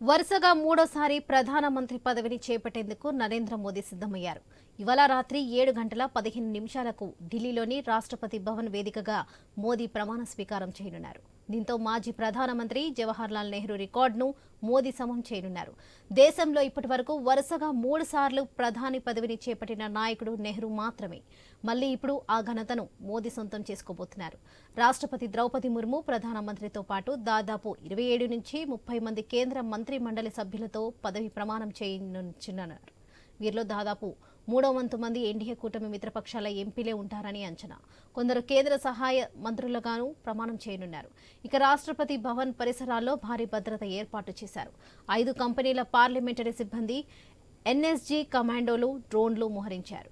వరుసగా మూడోసారి ప్రధానమంత్రి పదవిని చేపట్టేందుకు నరేంద్ర మోదీ సిద్ధమయ్యారు. ఇవాళ రాత్రి ఏడు గంటల పదిహేను నిమిషాలకు ఢిల్లీలోని రాష్ట్రపతి భవన్ వేదికగా మోదీ ప్రమాణ స్వీకారం చేయనున్నారు. దీంతో మాజీ ప్రధానమంత్రి జవహర్లాల్ నెహ్రూ రికార్డును మోదీ సమం చేయనున్నారు. దేశంలో ఇప్పటి వరకు వరుసగా మూడు సార్లు ప్రధాని పదవిని చేపట్టిన నాయకుడు నెహ్రూ మాత్రమే. మళ్ళీ ఇప్పుడు ఆ ఘనతను మోదీ సొంతం చేసుకోబోతున్నారు. రాష్ట్రపతి ద్రౌపది ముర్ము ప్రధానమంత్రితో పాటు దాదాపు ఇరవై ఏడు నుంచి ముప్పై మంది కేంద్ర మంత్రి మండలి సభ్యులతో పదవి ప్రమాణం చేయనున్నారు. వీరిలో దాదాపు మూడో వంతు మంది ఎన్డీఏ కూటమి మిత్రపక్షాల ఎంపీలే ఉంటారని అంచనా. కొందరు కేంద్ర సహాయ మంత్రులుగాను ప్రమాణం చేయనున్నారు. ఇక రాష్ట్రపతి భవన్ పరిసరాల్లో భారీ భద్రత ఏర్పాటు చేశారు. ఐదు కంపెనీల పార్లమెంటరీ సిబ్బంది ఎన్ఎస్జీ కమాండోలు డ్రోన్లు మోహరించారు.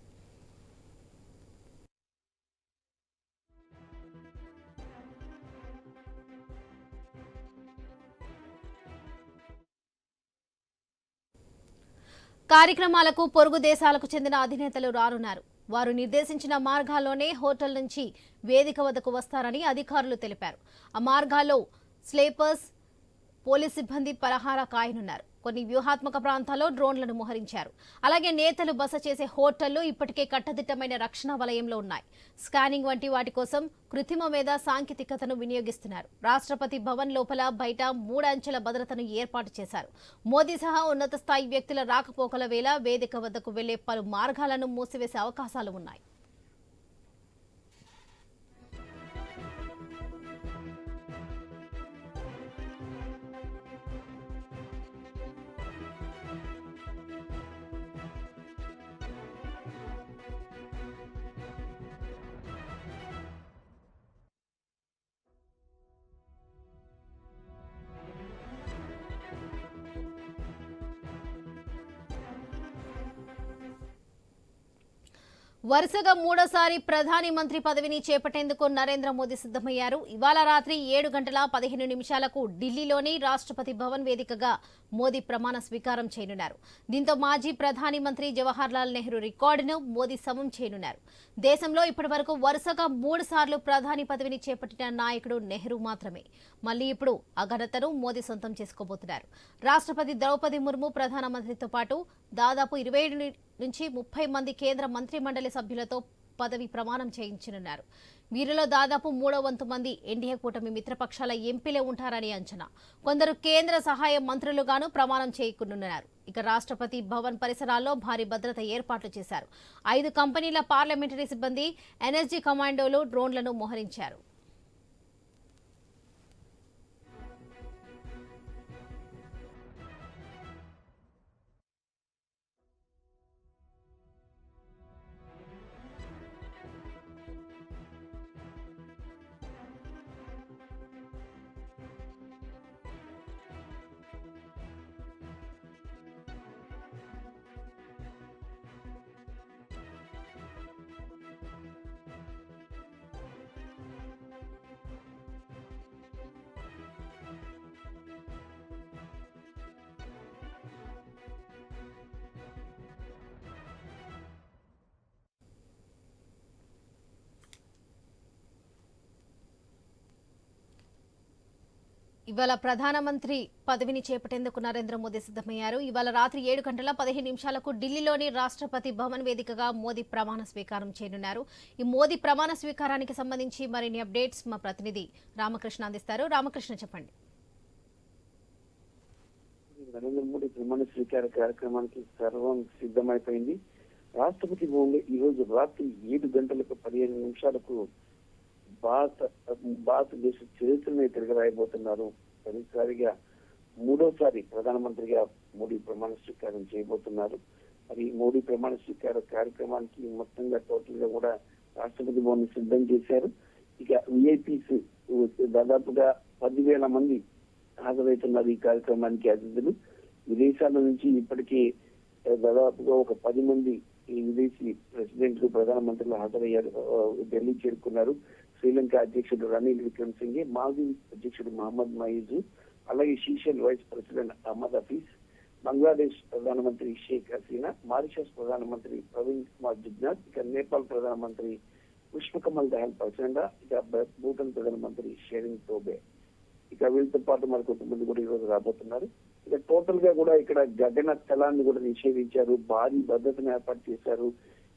కార్యక్రమాలకు పొరుగు దేశాలకు చెందిన అధినేతలు రానున్నారు. వారు నిర్దేశించిన మార్గాల్లోనే హోటల్ నుంచి వేదిక వద్దకు వస్తారని అధికారులు తెలిపారు. ఆ మార్గాల్లో స్లీపర్స్ పోలీస్ సిబ్బంది పలహార కాయనున్నారు. కొన్ని వ్యూహాత్మక ప్రాంతాల్లో డ్రోన్లను మోహరించారు. అలాగే నేతలు బస చేసే హోటళ్ళు ఇప్పటికే కట్టదిట్టమైన రక్షణ వలయంలో ఉన్నాయి. స్కానింగ్ వంటి వాటి కోసం కృత్రిమ మీద సాంకేతికతను వినియోగిస్తున్నారు. రాష్ట్రపతి భవన్ లోపల బయట మూడంచెల భద్రతను ఏర్పాటు చేశారు. మోదీ సహా ఉన్నత స్థాయి వ్యక్తుల రాకపోకల వేళ వేదిక వద్దకు వెళ్ళే పలు మార్గాలను మూసివేసే అవకాశాలు ఉన్నాయి. వరుసగా మూడోసారి ప్రధాని మంత్రి పదవిని చేపట్టేందుకు నరేంద్ర మోదీ సిద్ధమయ్యారు. ఇవాళ రాత్రి ఏడు గంటల పదిహేను నిమిషాలకు ఢిల్లీలోని రాష్ట్రపతి భవన్ వేదికగా మోదీ ప్రమాణ స్వీకారం చేయనున్నారు. దీంతో మాజీ ప్రధాని మంత్రి జవహర్లాల్ నెహ్రూ రికార్డును మోదీ సమం చేయనున్నారు. దేశంలో ఇప్పటి వరకు వరుసగా మూడు సార్లు ప్రధాని పదవిని చేపట్టిన నాయకుడు నెహ్రూ మాత్రమే. మళ్ళీ ఇప్పుడు ఆ ఘనతను మోదీ సొంతం చేసుకోబోతున్నారు. రాష్ట్రపతి ద్రౌపది ముర్ము ప్రధానమంత్రితో పాటు దాదాపు ఇరవై ఏడు నుంచి ముప్పై మంది కేంద్ర మంత్రి మండలి సభ్యులతో పదవి ప్రమాణం చేయించనున్నారు. వీరిలో దాదాపు మూడో వంతు మంది ఎన్డీఏ కూటమి మిత్రపక్షాల ఎంపీలే ఉంటారని అంచనా. కొందరు కేంద్ర సహాయ మంత్రులుగాను ప్రమాణం చేయకునున్నారు. ఇక రాష్ట్రపతి భవన్ పరిసరాల్లో భారీ భద్రత ఏర్పాట్లు చేశారు. ఐదు కంపెనీల పార్లమెంటరీ సిబ్బంది ఎనర్జీ కమాండోలు డ్రోన్లను మోహరించారు. ఇవాళ ప్రధానమంత్రి పదవిని చేపట్టేందుకు నరేంద్ర మోదీ సిద్ధమయ్యారు. ఇవాళ రాత్రి ఏడు గంటల పదిహేను నిమిషాలకు ఢిల్లీలోని రాష్ట్రపతి భవన్ వేదికగా మోదీ ప్రమాణ స్వీకారం చేయనున్నారు. ఈ మోదీ ప్రమాణ స్వీకారానికి సంబంధించి మరిన్ని అప్డేట్స్ మా ప్రతినిధి రామకృష్ణ అందిస్తారు. రామకృష్ణ చెప్పండి. నరేంద్ర మోడీ ప్రమాణ స్వీకార కార్యక్రమానికి సర్వం సిద్ధమైపోయింది. రాష్ట్రపతి భవన్లో ఈ రోజు రాత్రి ఏడు గంటలకు పదిహేను నిమిషాలకు భారత భారతదేశ చరిత్రని తిరగరాయబోతున్నారు. తొలిసారిగా మూడోసారి ప్రధానమంత్రిగా మోడీ ప్రమాణ స్వీకారం చేయబోతున్నారు. మరి మోడీ ప్రమాణ స్వీకార కార్యక్రమానికి మొత్తంగా టోటల్గా కూడా రాష్ట్రపతి భవన్ సిద్ధం చేశారు. ఇక విఐపీస్ దాదాపుగా పదివేల మంది హాజరవుతున్నారు ఈ కార్యక్రమానికి అతిథులు. విదేశాల నుంచి ఇప్పటికీ దాదాపుగా ఒక పది మంది విదేశీ ప్రెసిడెంట్లు ప్రధానమంత్రులు హాజరయ్యారు ఢిల్లీ చేరుకున్నారు. శ్రీలంక అధ్యక్షుడు రణీల్ విక్రమ్ సింగ్ మాజీ అధ్యక్షుడు మహమ్మద్ మయీజు అలాగే Seychelles vice president Ahmed Hafeez Bangladesh ప్రధానమంత్రి షేక్ హసీనా మారిషస్ ప్రధానమంత్రి ప్రవీణ్ కుమార్ జుగ్నాథ్ ఇక నేపాల్ ప్రధానమంత్రి పుష్పకమల్ దహల్ ప్రచండ ఇక భూటాన్ ప్రధానమంత్రి షేరింగ్ తోబే. ఇక వీళ్ళతో పాటు మరి కొంతమంది కూడా ఈరోజు రాబోతున్నారు. ఇక టోటల్గా కూడా ఇక్కడ గగన స్థలాన్ని కూడా నిషేధించారు. భారీ భద్రతను ఏర్పాటు చేశారు.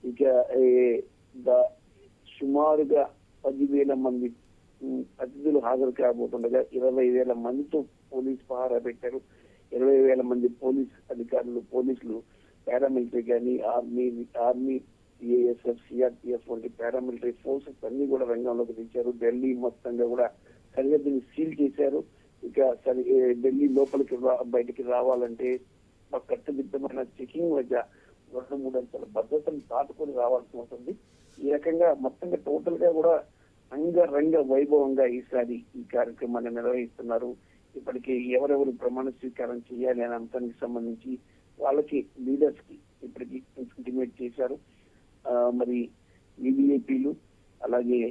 ఇక ఏ, ద- సుమారుగా పదివేల మంది అతిథులు హాజరు కాబోతుండగా ఇరవై వేల మందితో పోలీస్ పహారా పెట్టారు. ఇరవై వేల మంది పోలీస్ అధికారులు పోలీసులు పారామిలిటరీ కానీ ఆర్మీ ఆర్మీ ఏఎస్ఎఫ్ సిఆర్పిఎఫ్ వంటి పారామిలిటరీ ఫోర్సెస్ అన్ని కూడా రంగంలోకి తెచ్చారు ఢిల్లీ మొత్తంగా కూడా సరిహద్దుని సీల్ చేశారు. ఇక సరి ఢిల్లీ లోపలికి రా- బయటికి రావాలంటే ఒక కట్టుదిట్టమైన చెకింగ్ మధ్య రెండు మూడు అంచెల భద్రతను దాటుకొని రావాల్సి ఉంటుంది ఈ రకంగా మొత్తంగా టోటల్గా కూడా అంగరంగ వైభవంగా ఈసారి ఈ కార్యక్రమాన్ని నిర్వహిస్తున్నారు. ఇప్పటికి ఎవరెవరు ప్రమాణ స్వీకారం చేయాలి అనే అంశానికి సంబంధించి వాళ్ళకి లీడర్స్కి ఇప్పటికి ఇంటిమేట్ చేశారు. మరి వివిఐపీలు అలాగే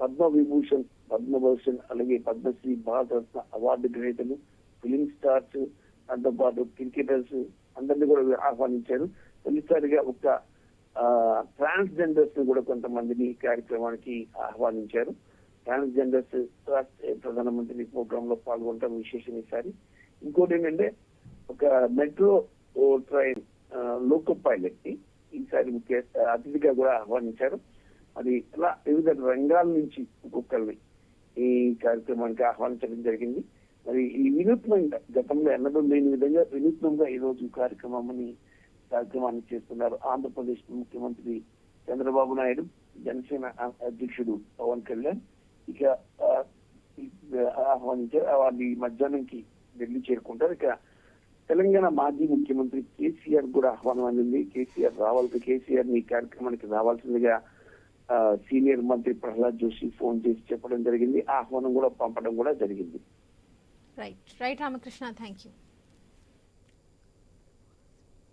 పద్మ విభూషణ్ పద్మభూషణ్ అలాగే పద్మశ్రీ భారత రత్న అవార్డు గ్రహీతలు ఫిలిం స్టార్స్ దాంతో పాటు క్రికెటర్స్ అందరినీ కూడా ఆహ్వానించారు. తొలిసారిగా ఒక ట్రాన్స్జెండర్స్ని కూడా కొంతమందిని కార్యక్రమానికి ఆహ్వానించారు. ట్రాన్స్జెండర్స్ జెండర్స్ ప్రధానమంత్రి ప్రోగ్రామ్లో పాల్గొనడం విశేషం ఈసారి. ఇంకోటి ఏంటంటే ఒక మెట్రో ట్రైన్ లోకో పైలట్ని ఈసారి ముఖ్య అతిథిగా కూడా ఆహ్వానించారు. అది ఇలా వివిధ రంగాల నుంచి ఒక్కొక్కరిని ఈ కార్యక్రమానికి ఆహ్వానించడం జరిగింది. మరి ఈ వినూత్నంగా గతంలో ఎన్నడూ లేని విధంగా వినూత్నంగా ఈ రోజు కార్యక్రమాన్ని కార్యక్రమాన్ని చేస్తున్నారు ఆంధ్రప్రదేశ్ ముఖ్యమంత్రి చంద్రబాబు నాయుడు జనసేన అధ్యక్షుడు పవన్ కళ్యాణ్. ఇక ఆ, ఆహ్వానించారు వాళ్ళు మధ్యాహ్నంకి ఢిల్లీ చేరుకుంటారు. ఇక తెలంగాణ మాజీ ముఖ్యమంత్రి కేసీఆర్ కూడా ఆహ్వానం అందింది. కేసీఆర్ రావాలి కేసీఆర్ ఈ కార్యక్రమానికి రావాల్సిందిగా సీనియర్ మంత్రి ప్రహ్లాద్ జోషి ఫోన్ చేసి చెప్పడం జరిగింది. ఆహ్వానం కూడా పంపడం కూడా జరిగింది. Right right Ramakrishna thank you